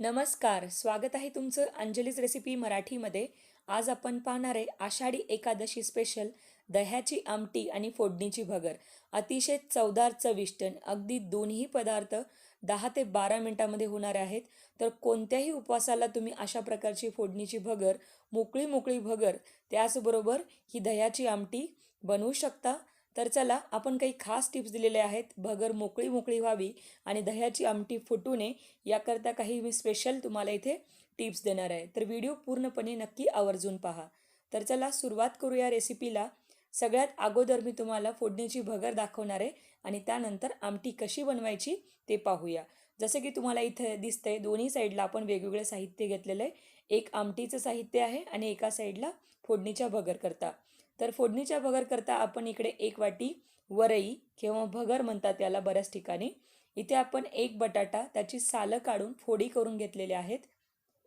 नमस्कार स्वागत आहे तुमचं अंजलीच रेसिपी मराठीमध्ये. आज आपण पाहणार आहे आषाढी एकादशी स्पेशल दह्याची आमटी आणि फोडणीची भगर. अतिशय चवदार चविष्ट अगदी दोन्ही पदार्थ दहा ते बारा मिनटामध्ये होणार आहेत. तर कोणत्याही उपवासाला तुम्ही अशा प्रकारची फोडणीची भगर मोकळी मोकळी भगर त्याचबरोबर ही दह्याची आमटी बनवू शकता. तर चला आपण काही खास टिप्स दिलेले आहेत. भगर मोकळी मोकळी व्हावी आणि दह्याची आमटी फुटू नये याकरता काही मी स्पेशल तुम्हाला इथे टिप्स देणार आहे. तर व्हिडिओ पूर्णपणे नक्की आवर्जून पहा. तर चला सुरुवात करूया रेसिपीला सगळ्यात अगोदर मी तुम्हाला फोडणीची भगर दाखवणार आहे आणि त्यानंतर आमटी कशी बनवायची ते पाहूया. जसं की तुम्हाला इथे दिसतंय दोन्ही साईडला आपण वेगवेगळे साहित्य घेतलेलं आहे. एक आमटीचं साहित्य आहे आणि एका साईडला फोडणीच्या भगर करता. तर फोडणीच्या भगर करता आपण इकडे एक वाटी वरई किंवा भगर म्हणतात त्याला बऱ्याच ठिकाणी. इथे आपण एक बटाटा त्याची सालं काढून फोडी करून घेतलेले आहेत.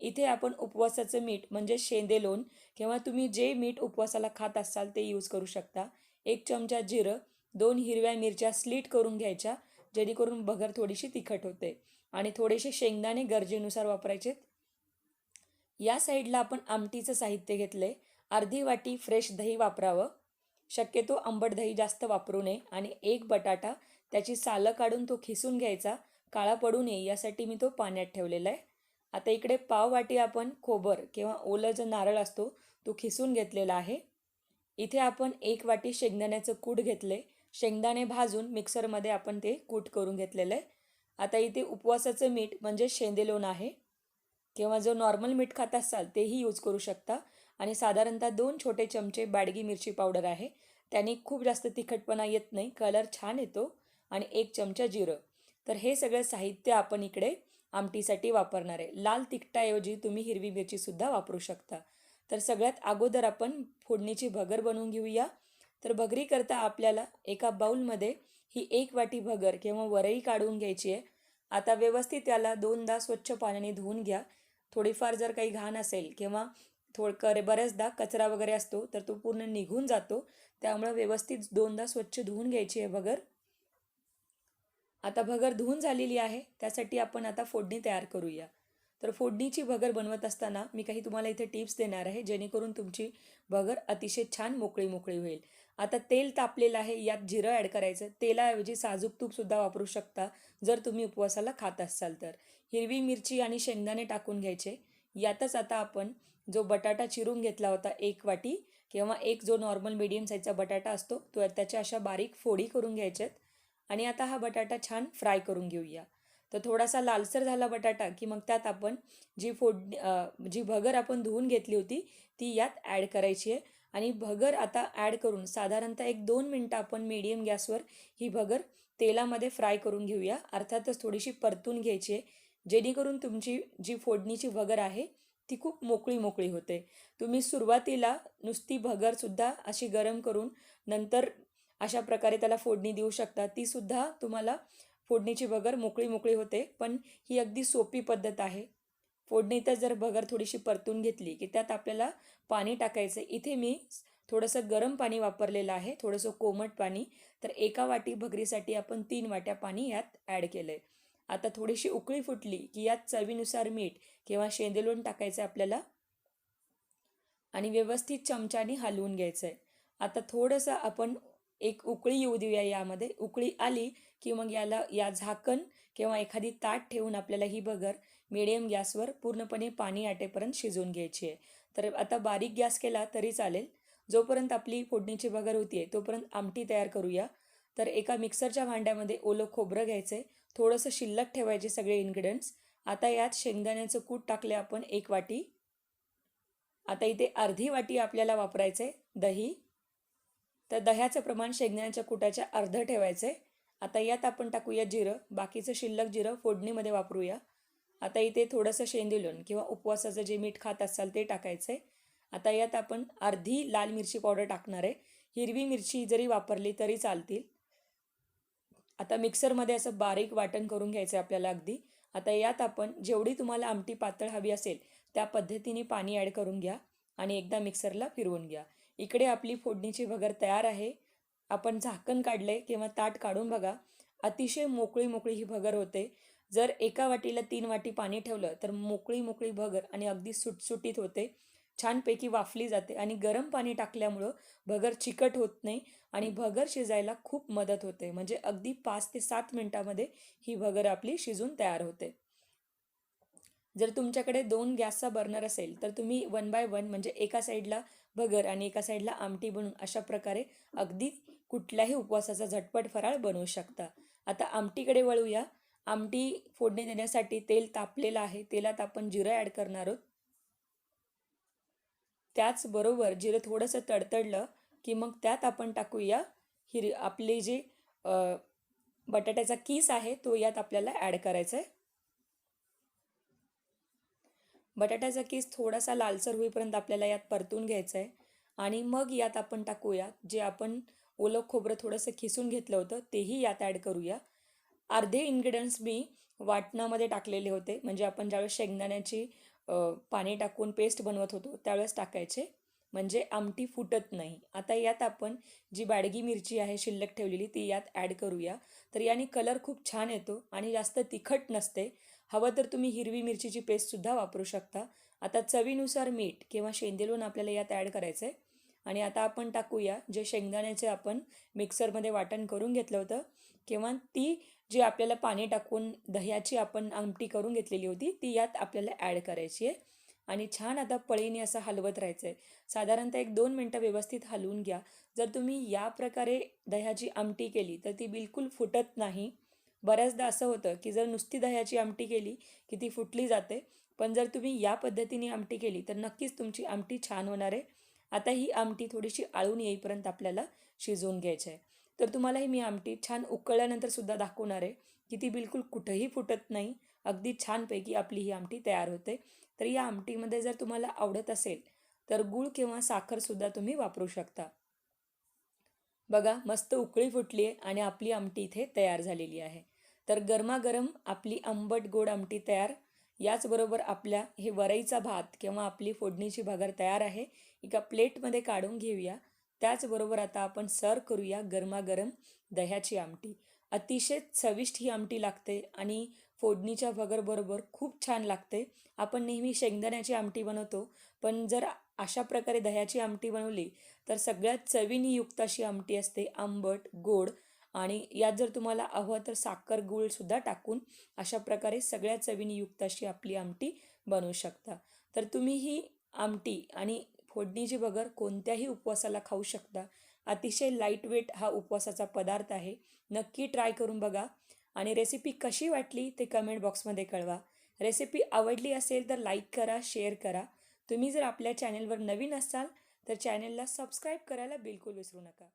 इथे आपण उपवासाचं मीठ म्हणजे शेंदे लोण किंवा तुम्ही जे मीठ उपवासाला खात असाल ते यूज करू शकता. एक चमचा जिरं दोन हिरव्या मिरच्या स्लीट करून घ्यायच्या जेणेकरून भगर थोडीशी तिखट होते. आणि थोडेसे शेंगदाणे गरजेनुसार वापरायचे या साईडला आपण आमटीचं साहित्य घेतलंय. अर्धी वाटी फ्रेश दही वापरावं. शक्यतो आंबट दही जास्त वापरू नये आणि एक बटाटा त्याची सालं काढून तो खिसून घ्यायचा. काळा पडू नये यासाठी मी तो पाण्यात ठेवलेला आहे. आता इकडे पाव वाटी आपण खोबर किंवा ओलं जो नारळ असतो तो खिसून घेतलेला आहे. इथे आपण एक वाटी शेंगदाण्याचं कूट घेतले शेंगदाणे भाजून मिक्सरमध्ये आपण ते कूट करून घेतलेलं आहे. आता इथे उपवासाचं मीठ म्हणजे शेंदेलोण आहे. किंवा जो नॉर्मल मीठ खात असाल तेही यूज करू शकता. आणि साधारणतः दोन छोटे चमचे बाडगी मिरची पावडर आहे. त्याने खूप जास्त तिखटपणा येत नाही कलर छान येतो आणि एक चमचा जिरं. तर हे सगळं साहित्य आपण इकडे आमटीसाठी वापरणार आहे. लाल तिखटाऐवजी तुम्ही हिरवी मिरचीसुद्धा वापरू शकता. तर सगळ्यात अगोदर आपण फोडणीची भगर बनवून घेऊया. तर भगरीकरता आपल्याला एका बाऊलमध्ये ही एक वाटी भगर किंवा वरई काढून घ्यायची आहे. आता व्यवस्थित त्याला दोनदा स्वच्छ पाण्याने धुवून घ्या. थोडीफार जर काही घाण असेल किंवा थोडकर बऱ्याचदा कचरा वगैरे असतो तर तो पूर्ण निघून जातो. त्यामुळे व्यवस्थित दोनदा स्वच्छ धुवून घ्यायची आहे भगर. आता भगर धुवून झालेली आहे त्यासाठी आपण आता फोडणी तयार करूया. तर फोडणीची भगर बनवत असताना मी काही तुम्हाला इथे टिप्स देणार आहे जेणेकरून तुमची भगर अतिशय छान मोकळी मोकळी होईल. आता तेल तापलेलं आहे यात जिरं ॲड करायचं. तेलाऐवजी साजूक तूपसुद्धा वापरू शकता जर तुम्ही उपवासाला खात असाल तर. हिरवी मिरची आणि शेंगदाणे टाकून घ्यायचे. यातच आता आपण जो बटाटा चिरून घेतला होता एक वाटी किंवा एक जो नॉर्मल मीडियम साईजचा बटाटा असतो तो त्याच्या अशा बारीक फोडी करून घ्यायच्यात आणि आता हा बटाटा छान फ्राय करून घेऊया. तर थोडासा लालसर झाला बटाटा की मग त्यात आपण जी फोड जी भगर आपण धुवून घेतली होती ती यात ॲड करायची आहे. आणि भगर आता ॲड करून साधारणतः एक दोन मिनटं आपण मीडियम गॅसवर ही भगर तेलामध्ये फ्राय करून घेऊया. अर्थातच थोडीशी परतून घ्यायची आहे. जेणेकरून तुमची जी फोडणीची भगर आहे ती खूप मोकळी मोकळी होते. तुम्ही सुरुवातीला नुसती भगरसुद्धा अशी गरम करून नंतर अशा प्रकारे त्याला फोडणी देऊ शकता. तीसुद्धा तुम्हाला फोडणीची भगर मोकळी मोकळी होते पण ही अगदी सोपी पद्धत आहे. फोडणीतच जर भगर थोडीशी परतून घेतली की त्यात आपल्याला पाणी टाकायचं इथे मी थोडंसं गरम पाणी वापरलेलं आहे थोडंसं कोमट पाणी. तर एका वाटी भगरीसाठी आपण तीन वाट्या पाणी यात ॲड केलं आहे आता थोडीशी उकळी फुटली की यात चवीनुसार मीठ किंवा शेंदेलोण टाकायचं आपल्याला. आणि व्यवस्थित चमच्याने हलवून घ्यायचं आहे आता थोडंसं आपण एक उकळी येऊ देऊया यामध्ये. उकळी आली की मग याला या झाकण किंवा एखादी ताट ठेवून आपल्याला ही बगर मिडियम गॅसवर पूर्णपणे पाणी आटेपर्यंत शिजवून घ्यायची आहे. तर आता बारीक गॅस केला तरी चालेल. जोपर्यंत आपली फोडणीची बगर होती आहे तोपर्यंत आमटी तयार करूया. तर एका मिक्सरच्या भांड्यामध्ये ओलं खोबरं घ्यायचं आहे थोडंसं शिल्लक ठेवायचे सगळे इन्ग्रेडियंट्स आता यात शेंगदाण्याचं कूट टाकले आपण एक वाटी. आता इथे अर्धी वाटी आपल्याला वापरायचं आहे दही. तर दह्याचं प्रमाण शेंगदाण्याच्या कुटाच्या अर्धं ठेवायचं आहे आता यात आपण टाकूया जिरं. बाकीचं शिल्लक जिरं फोडणीमध्ये वापरूया. आता इथे थोडंसं शेंदिलोण किंवा उपवासाचं जे मीठ खात असाल ते टाकायचं आहे आता यात आपण अर्धी लाल मिरची पावडर टाकणार आहे. हिरवी मिरची जरी वापरली तरी चालतील. आता मिक्सरमध्ये असं बारीक वाटण करून घ्यायचं आहे आपल्याला अगदी. आता यात आपण जेवढी तुम्हाला आमटी पातळ हवी असेल त्या पद्धतीने पाणी ॲड करून घ्या आणि एकदा मिक्सरला फिरवून घ्या. इकडे आपली फोडणीची भगर तयार आहे. आपण झाकण काढले किंवा ताट काढून बघा अतिशय मोकळी मोकळी ही भगर होते. जर एका वाटीला तीन वाटी पाणी ठेवलं तर मोकळी मोकळी भगर आणि अगदी सुटसुटीत होते. छानपैकी वाफली जाते आणि गरम पाणी टाकल्यामुळं भगर चिकट होत नाही आणि भगर शिजायला खूप मदत होते. म्हणजे अगदी पाच ते सात मिनटामध्ये ही भगर आपली शिजून तयार होते. जर तुमच्याकडे दोन गॅसचा बर्नर असेल तर तुम्ही वन बाय वन म्हणजे एका साईडला भगर आणि एका साईडला आमटी बनवून अशा प्रकारे अगदी कुठल्याही उपवासाचा झटपट फराळ बनवू शकता. आता आमटीकडे वळूया. आमटी फोडणी देण्यासाठी तेल तापलेलं आहे. तेलात आपण जिरं ॲड करणार आहोत. त्याचबरोबर जिरं थोडंसं तडतडलं की मग त्यात आपण टाकूया हिर आपले जे बटाट्याचा किस आहे तो यात आपल्याला ॲड करायचा आहे बटाट्याचा किस थोडासा लालसर होईपर्यंत आपल्याला यात परतून घ्यायचा आहे आणि मग यात आपण टाकूया जे आपण ओलं खोबरं थोडंसं खिसून घेतलं होतं तेही यात ॲड करूया. अर्धे इन्ग्रेडियंट्स मी वाटणामध्ये टाकलेले होते. म्हणजे आपण ज्यावेळेस शेंगदाण्याची पाणी टाकून पेस्ट बनवत होतो त्यावेळेस टाकायचे. म्हणजे आमटी फुटत नाही. आता यात आपण जी बाडगी मिरची आहे शिल्लक ठेवलेली ती यात ॲड करूया. तर याने कलर खूप छान येतो आणि जास्त तिखट नसते. हवं तर तुम्ही हिरवी मिरचीची पेस्टसुद्धा वापरू शकता. आता चवीनुसार मीठ किंवा शेंदेलून आपल्याला यात ॲड करायचं आहे आणि आता आपण टाकूया जे शेंगदाण्याचे आपण मिक्सरमध्ये वाटण करून घेतलं होतं. किंवा ती जी आपल्याला पाणी टाकून दह्याची आपण आमटी करून घेतलेली होती ती यात आपल्याला ॲड करायची आहे. आणि छान आता पळीने असं हलवत राहायचं आहे. साधारणतः एक दोन मिनटं व्यवस्थित हलवून घ्या. जर तुम्ही या प्रकारे दह्याची आमटी केली तर ती बिलकुल फुटत नाही. बऱ्याचदा असं होतं की जर नुसती दह्याची आमटी केली की ती फुटली जाते. पण जर तुम्ही या पद्धतीने आमटी केली तर नक्कीच तुमची आमटी छान होणार आहे. आता ही आमटी थोडीशी आळून येईपर्यंत आपल्याला शिजवून घ्यायची आहे. तर तुम्हाला ही मी आमटी छान उकळल्यानंतर सुद्धा दाखवणार आहे की ती बिलकुल कुठंही फुटत नाही. अगदी छानपैकी आपली ही आमटी तयार होते. तर या आमटीमध्ये जर तुम्हाला आवडत असेल तर गूळ किंवा साखरसुद्धा तुम्ही वापरू शकता. बघा मस्त उकळी फुटली आहे आणि आपली आमटी इथे तयार झालेली आहे. तर गरमागरम आपली आंबट गोड आमटी तयार याचबरोबर आपल्या हे वरईचा भात किंवा आपली फोडणीची भगर तयार आहे एका प्लेटमध्ये काढून घेऊया. त्याचबरोबर आता आपण सर्व करूया गरमागरम दह्याची आमटी. अतिशय चविष्ट ही आमटी लागते आणि फोडणीच्या भगरबरोबर खूप छान लागते. आपण नेहमी शेंगदाण्याची आमटी बनवतो पण जर अशा प्रकारे दह्याची आमटी बनवली तर सगळ्यात चवीने युक्त अशी आमटी असते आंबट गोड आणि यात जर तुम्हाला हवं तर साखर गूळसुद्धा टाकून अशा प्रकारे सगळ्या चवीने युक्त अशी आपली आमटी बनवू शकता. तर तुम्ही ही आमटी आणि फोडणीची बगर कोणत्याही उपवासाला खाऊ शकता. अतिशय लाइट वेट हा उपवासाचा पदार्थ आहे. नक्की ट्राय करून बघा. आणि रेसिपी कशी वाटली ते कमेंट बॉक्समध्ये कळवा. रेसिपी आवडली असेल तर लाईक करा शेअर करा. तुम्ही जर आपल्या चॅनेलवर नवीन असाल तर चॅनेलला सबस्क्राईब करायला बिलकुल विसरू नका.